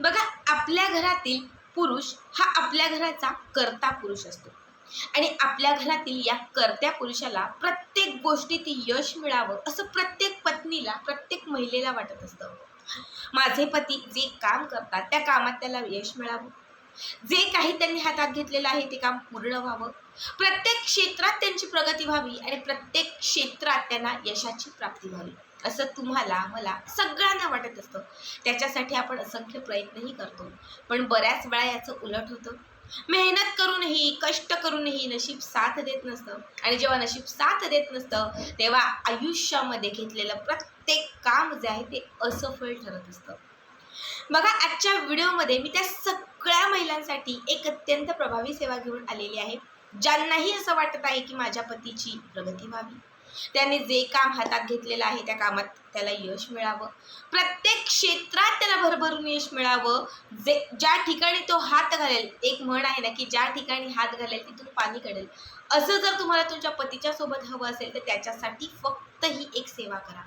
बघा आपल्या घरातील पुरुष हा आपल्या घराचा कर्ता पुरुष असतो. आणि आपल्या घरातील या कर्त्या पुरुषाला प्रत्येक गोष्टीत यश मिळावं असं प्रत्येक पत्नीला प्रत्येक महिलेला वाटत असतं. माझे पती जे काम करतात त्या कामात त्याला यश मिळावं. जे काही त्यांनी हातात घेतलेलं आहे ते काम पूर्ण व्हावं. प्रत्येक क्षेत्रात त्यांची प्रगती व्हावी आणि प्रत्येक क्षेत्रात त्यांना यशाची प्राप्ती व्हावी. असं तुम्हाला मला सगळ्यांना वाटत असतं. त्याच्यासाठी आपण असंख्य प्रयत्नही करतो. पण बऱ्याच वेळा याचं उलट होतं. मेहनत करूनही कष्ट करूनही नशीब साथ देत नसतं. आणि जेव्हा नशीब साथ देत नसतं तेव्हा आयुष्यामध्ये घेतलेलं प्रत्येक काम जे आहे ते असफल ठरत असतं. बघा आजच्या व्हिडिओमध्ये मी त्या सगळ्या महिलांसाठी एक अत्यंत प्रभावी सेवा घेऊन आलेली आहे. ज्यांनाही असं वाटत आहे की माझ्या पतीची प्रगती व्हावी. त्याने जे काम हातात घेतलेलं आहे त्या कामात त्याला यश मिळावं. प्रत्येक क्षेत्रात त्याला भरभरून यश मिळावं. जे ज्या ठिकाणी तो हात घालेल एक म्हण आहे ना की ज्या ठिकाणी हात घालेल तिथून पाणी कडेल. असं जर तुम्हाला तुमच्या पतीच्या सोबत हवं असेल तर त्याच्यासाठी फक्त ही एक सेवा करा.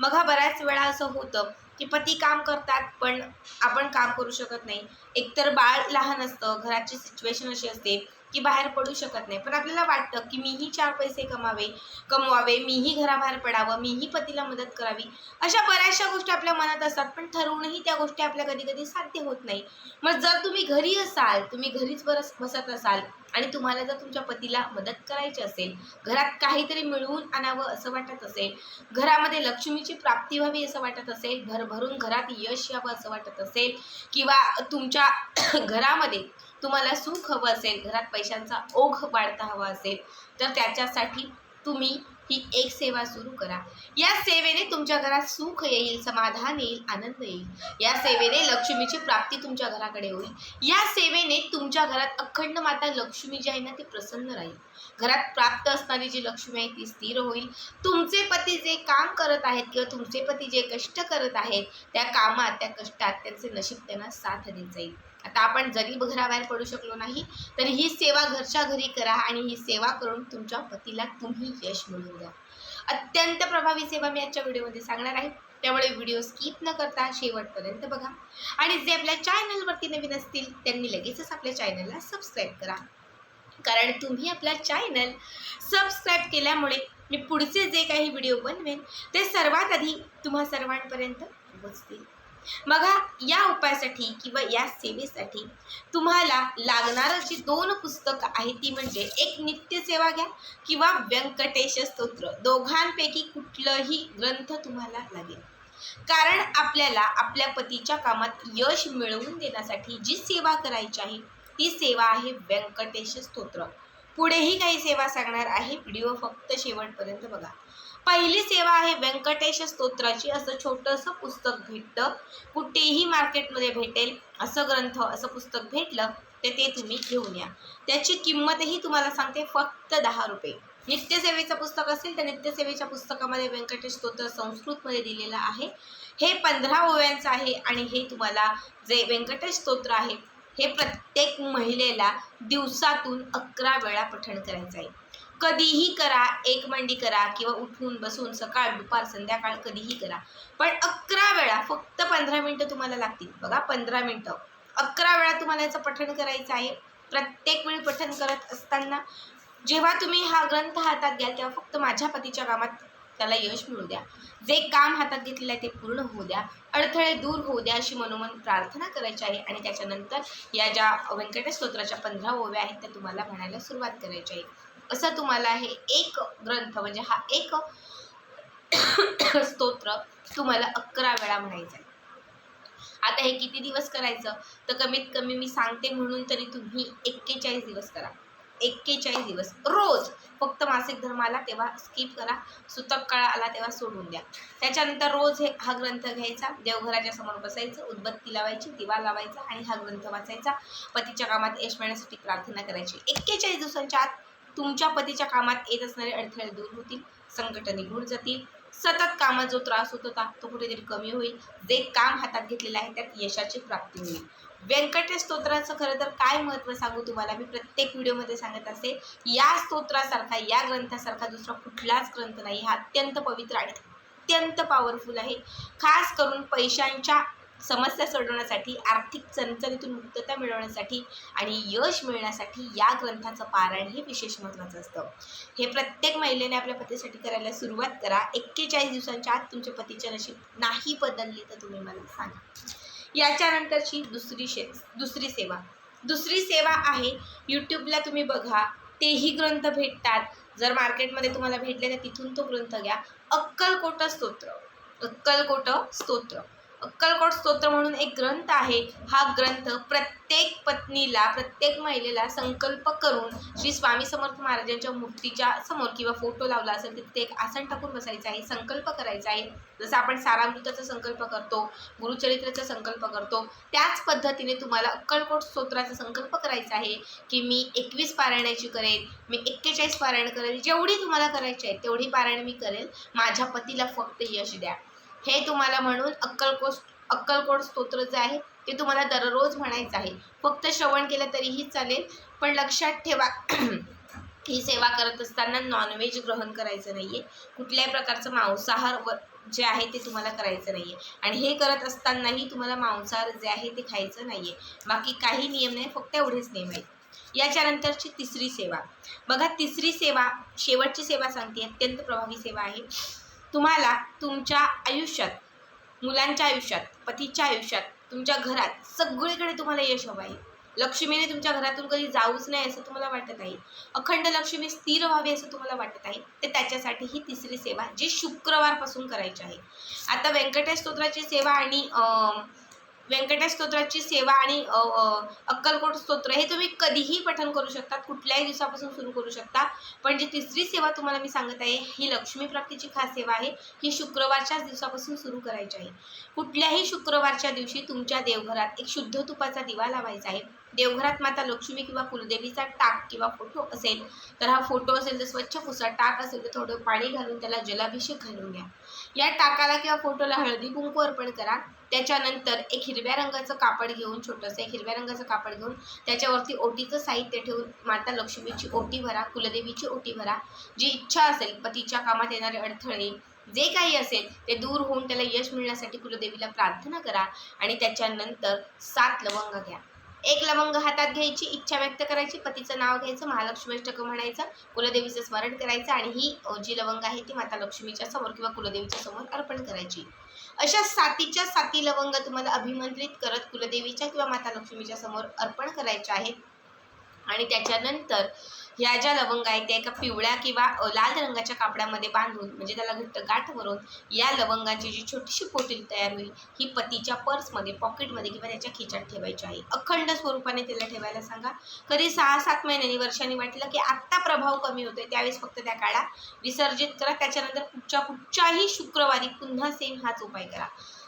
मग हा बऱ्याच वेळा असं होतं की पती काम करतात पण आपण काम करू शकत नाही. एकतर बाळ लहान असतं घराची सिच्युएशन अशी असते की बाहेर पडू शकत नाही. पण आपल्याला वाटतं की मीही चार पैसे कमावे कमवावे मीही घराबाहेर पडावं मीही पतीला मदत करावी अशा बऱ्याचशा गोष्टी आपल्या मनात असतात. पण ठरवूनही त्या गोष्टी आपल्या कधी कधी साध्य होत नाही. मग जर तुम्ही घरी असाल तुम्ही घरीच बरस बसत असाल आणि तुम्हाला जर तुमच्या पतीला मदत करायची असेल घरात काहीतरी मिळवून आणावं असं वाटत असेल घरामध्ये लक्ष्मीची प्राप्ती व्हावी असं वाटत असेल भरभरून घरात यश यावं असं वाटत असेल किंवा तुमच्या घरामध्ये तुम्हाला सुख हवं असेल घरात पैशांचा ओघ वाढता हवा असेल तर त्याच्यासाठी तुम्ही ही एक सेवा सुरू करा. या सेवेने तुमच्या घरात सुख येईल समाधान येईल आनंद येईल. या सेवेने लक्ष्मीची प्राप्ती तुमच्या घराकडे होईल. या सेवेने तुमच्या घरात अखंड माता लक्ष्मी जी आहे ना ती प्रसन्न राहील. घरात प्राप्त असणारी जी लक्ष्मी आहे ती स्थिर होईल. तुमचे पती जे काम करत आहेत किंवा तुमचे पती जे कष्ट करत आहेत त्या कामात त्या कष्टात त्यांचे नशीब त्यांना साथ देत जाईल. आता आपण जरी घराबाहेर पडू शकलो नाही तरी ही सेवा घरच्या घरी करा आणि ही सेवा करून तुमच्या पतीला तुम्ही यश मिळवून द्या. अत्यंत प्रभावी सेवा मी आजच्या व्हिडिओमध्ये सांगणार आहे. त्यामुळे व्हिडिओ स्किप न करता शेवटपर्यंत बघा. आणि जे आपल्या चॅनलवरती नवीन असतील त्यांनी लगेचच आपल्या चॅनलला सबस्क्राईब करा. कारण तुम्ही आपला चॅनल सबस्क्राईब केल्यामुळे मी पुढचे जे काही व्हिडिओ बनवेन ते सर्वात आधी तुम्हा सर्वांपर्यंत पोहोचतील. बघा या उपायासाठी किंवा या सेवेसाठी तुम्हाला लागणारं जी दोन पुस्तकं आहेत ती म्हणजे एक नित्यसेवा घ्या किंवा व्यंकटेश स्तोत्र. दोघांपैकी कुठलंही ग्रंथ तुम्हाला लागेल. कारण आपल्याला आपल्या पतीच्या कामात यश मिळवून देण्यासाठी जी सेवा करायची आहे ती सेवा आहे व्यंकटेश स्तोत्र. पुढेही काही सेवा सांगणार आहे. व्हिडिओ फक्त शेवटपर्यंत बघा. पहिली सेवा आहे व्यंकटेश स्तोत्राची. असं छोटंसं पुस्तक भेटतं. कुठेही मार्केटमध्ये भेटेल असं ग्रंथ असं पुस्तक भेटलं तर ते तुम्ही घेऊन या. त्याची किंमतही तुम्हाला सांगते फक्त दहा रुपये. नित्यसेवेचं पुस्तक असेल तर नित्यसेवेच्या पुस्तकामध्ये व्यंकटेश स्तोत्र संस्कृतमध्ये दिलेलं आहे. हे पंधरा ओव्यांचं आहे आणि हे तुम्हाला जे व्यंकटेश स्तोत्र आहे हे प्रत्येक महिलेला दिवसातून अकरा वेळा पठण करायचं आहे. कधीही करा एक मंडी करा किंवा उठून बसून सकाळ दुपार संध्याकाळ कधीही करा. पण अकरा वेळा फक्त पंधरा मिनटं तुम्हाला लागतील. बघा पंधरा मिनटं. अकरा वेळा तुम्हाला याचं पठण करायचं आहे. प्रत्येक वेळी पठण करत असताना जेव्हा तुम्ही हा ग्रंथ हातात घ्याल तेव्हा फक्त माझ्या पतीच्या कामात त्याला यश मिळू द्या. जे काम हातात घेतलेलं आहे ते पूर्ण होऊ द्या. अडथळे दूर होऊ द्या अशी मनोमन प्रार्थना करायची आहे आणि त्याच्यानंतर या ज्या व्यंकटेश स्तोत्राच्या पंधरा ओव्या आहेत त्या तुम्हाला म्हणायला सुरुवात करायची आहे. असं तुम्हाला हे एक ग्रंथ म्हणजे हा एक स्तोत्र तुम्हाला अकरा वेळा म्हणायचं आहे. आता हे किती दिवस करायचं? तर कमीत कमी मी सांगते म्हणून तरी तुम्ही एक्केचाळीस दिवस करा. एक्केचाळीस दिवस. रोज फक्त मासिक धर्म आला तेव्हा स्किप करा. सुतक काळा आला तेव्हा सोडून द्या. त्याच्यानंतर रोज हे हा ग्रंथ घ्यायचा. देवघराच्या समोर बसायचं. उदबत्ती लावायची दिवा लावायचा आणि हा ग्रंथ वाचायचा. पतीच्या कामात यश मिळण्यासाठी प्रार्थना करायची. एक्केचाळीस दिवसांच्या आत तुमच्या पतीच्या कामात येत असणारे अडथळे दूर होतील संकट निघून जातील. सतत कामात जो त्रास होत होता तो कुठेतरी कमी होईल. जे काम हातात घेतलेलं आहे त्यात यशाची प्राप्ती होईल. व्यंकटेश स्तोत्राचं खरं तर काय महत्त्व सांगू तुम्हाला? मी प्रत्येक व्हिडिओमध्ये सांगत असते या स्तोत्रासारखा या ग्रंथासारखा दुसरा कुठलाच ग्रंथ नाही. हा अत्यंत पवित्र आणि अत्यंत पॉवरफुल आहे. खास करून पैशांच्या समस्या सोडवण्यासाठी आर्थिक चणचणीतून मुक्तता मिळवण्यासाठी आणि यश मिळण्यासाठी या ग्रंथाचं पारायण हे विशेष महत्त्वाचं असतं. हे प्रत्येक महिलेने आपल्या पतीसाठी करायला सुरुवात करा. एक्केचाळीस दिवसांच्या आत तुमच्या पतीच्या नशीब नाही बदलली तर तुम्ही मला सांगा. याच्यानंतरची दुसरी शे दुसरी सेवा. दुसरी सेवा आहे यूट्यूबला तुम्ही बघा. तेही ग्रंथ भेटतात. जर मार्केटमध्ये तुम्हाला भेटले तर तिथून तो ग्रंथ घ्या. अक्कलकोट स्तोत्र. अक्कलकोट स्तोत्र. अक्कलकोट स्तोत्र म्हणून एक ग्रंथ आहे. हा ग्रंथ प्रत्येक पत्नीला प्रत्येक महिलेला संकल्प करून श्री स्वामी समर्थ महाराजांच्या मूर्तीच्या समोर किंवा फोटो लावला असेल तर तिथे एक आसन टाकून बसायचं आहे संकल्प करायचा आहे. जसं आपण सारामृताचा संकल्प करतो गुरुचरित्राचा संकल्प करतो त्याच पद्धतीने तुम्हाला अक्कलकोट स्तोत्राचा संकल्प करायचा आहे की मी एकवीस पारायणाची करेन मी एक्केचाळीस पारायण करेल जेवढी तुम्हाला करायची आहे तेवढी पारायण मी करेल. माझ्या पतीला फक्त यश द्या. हे तुम्हाला म्हणून अक्कलकोट अक्कलकोट स्तोत्र जे आहे ते तुम्हाला दररोज म्हणायचं आहे. फक्त श्रवण केलं तरीही चालेल पण लक्षात ठेवा ही सेवा करत असताना नॉनव्हेज ग्रहण करायचं नाही आहे कुठल्याही प्रकारचं मांसाहार व जे आहे ते तुम्हाला करायचं नाही आहे आणि हे करत असतानाही तुम्हाला मांसाहार जे आहे ते खायचं नाही आहे बाकी काही नियम नाही फक्त एवढेच नियम आहेत. याच्यानंतरची तिसरी सेवा. बघा तिसरी सेवा शेवटची सेवा सांगते अत्यंत प्रभावी सेवा आहे. तुम्हाला तुमच्या आयुष्यात मुलांच्या आयुष्यात पतीच्या आयुष्यात तुमच्या घरात सगळीकडे तुम्हाला यश हवं आहे. लक्ष्मीने तुमच्या घरातून कधी जाऊच नाही असं तुम्हाला वाटत आहे. अखंड लक्ष्मी स्थिर व्हावी असं तुम्हाला वाटत आहे. तर त्याच्यासाठी ही तिसरी सेवा जी शुक्रवारपासून करायची आहे. आता व्यंकटेश स्तोत्राची सेवा आणि अं, व्यंकटेश स्तोत्राची सेवा आणि अक्कलकोट स्तोत्र हे तुम्ही कधीही पठण करू शकता कुठल्याही दिवसापासून सुरू करू शकता. पण जी तिसरी सेवा तुम्हाला मी सांगत आहे ही लक्ष्मी प्राप्तीची खास सेवा आहे. ही शुक्रवारच्याच दिवसापासून सुरू करायची आहे. कुठल्याही शुक्रवारच्या दिवशी तुमच्या देवघरात एक शुद्ध तुपाचा दिवा लावायचा आहे. देवघरात माता लक्ष्मी किंवा कुलदेवीचा टाक किंवा फोटो असेल तर हा फोटो असेल तर स्वच्छ पुसा टाक असेल तर थोडं पाणी घालून त्याला जलाभिषेक घालून घ्या. या टाकाला किंवा फोटोला हळदी कुंकू अर्पण करा. त्याच्यानंतर एक हिरव्या रंगाचं कापड घेऊन छोटंसं एक हिरव्या रंगाचं कापड घेऊन त्याच्यावरती ओटीचं साहित्य ठेवून माता लक्ष्मीची ओटी भरा कुलदेवीची ओटी भरा. जी इच्छा असेल पतीच्या कामात येणारे अडथळे जे काही असेल ते दूर होऊन त्याला यश मिळण्यासाठी कुलदेवीला प्रार्थना करा आणि त्याच्यानंतर सात लवंग घ्या. एक लवंग हातात घ्यायची इच्छा व्यक्त करायची पतीचं नाव घ्यायचं महालक्ष्मी अष्टक म्हणायचं कुलदेवीचं स्मरण करायचं आणि ही जी लवंग आहे ती माता लक्ष्मीच्या समोर किंवा कुलदेवीच्या समोर अर्पण करायची. अशा सातीच्या साती लवंग तुम्हाला अभिमंत्रित करत कुलदेवीच्या किंवा माता लक्ष्मीच्या समोर अर्पण करायच्या आहेत. आणि त्याच्यानंतर ह्या ज्या लवंगा आहेत त्या एका पिवळ्या किंवा लाल रंगाच्या कापडामध्ये बांधून म्हणजे त्याला घट्ट गाठ भरून या लवंगाची जी छोटीशी पोटील तयार होईल ही पतीच्या पर्समध्ये पॉकेटमध्ये किंवा त्याच्या खिच्यात ठेवायची आहे. अखंड स्वरूपाने त्याला ठेवायला सांगा. कधी सहा सात महिन्यांनी वर्षांनी वाटलं की आत्ता प्रभाव कमी होतोय त्यावेळेस फक्त त्या काळा विसर्जित करा. त्याच्यानंतर पुढच्या कुठच्याही शुक्रवारी पुन्हा सेम हाच उपाय करा.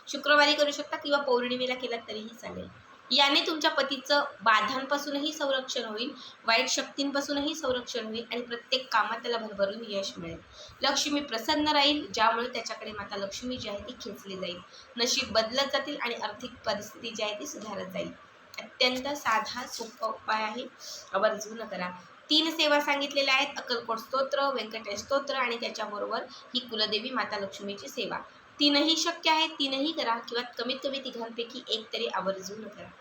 शुक्रवारी करू शकता किंवा पौर्णिमेला केला तरीही चालेल. याने तुमच्या पतीचं बाधांपासूनही संरक्षण होईल वाईट शक्तींपासूनही संरक्षण होईल आणि प्रत्येक कामात त्याला भरभरून यश मिळेल. लक्ष्मी प्रसन्न राहील ज्यामुळे त्याच्याकडे माता लक्ष्मी जी आहे ती खेचली जाईल. नशीब बदलत जातील आणि आर्थिक परिस्थिती जी आहे ती सुधारत जाईल. अत्यंत साधा सोपा उपाय आहे. आवर्जून करा. तीन सेवा सांगितलेल्या आहेत. अक्कलकोट स्तोत्र व्यंकटेश स्तोत्र आणि त्याच्याबरोबर ही कुलदेवी माता लक्ष्मीची सेवा. तीनही शक्य आहे. तीनही करा किंवा कमीत कमी तिघांपैकी एक तरी आवर्जून करा.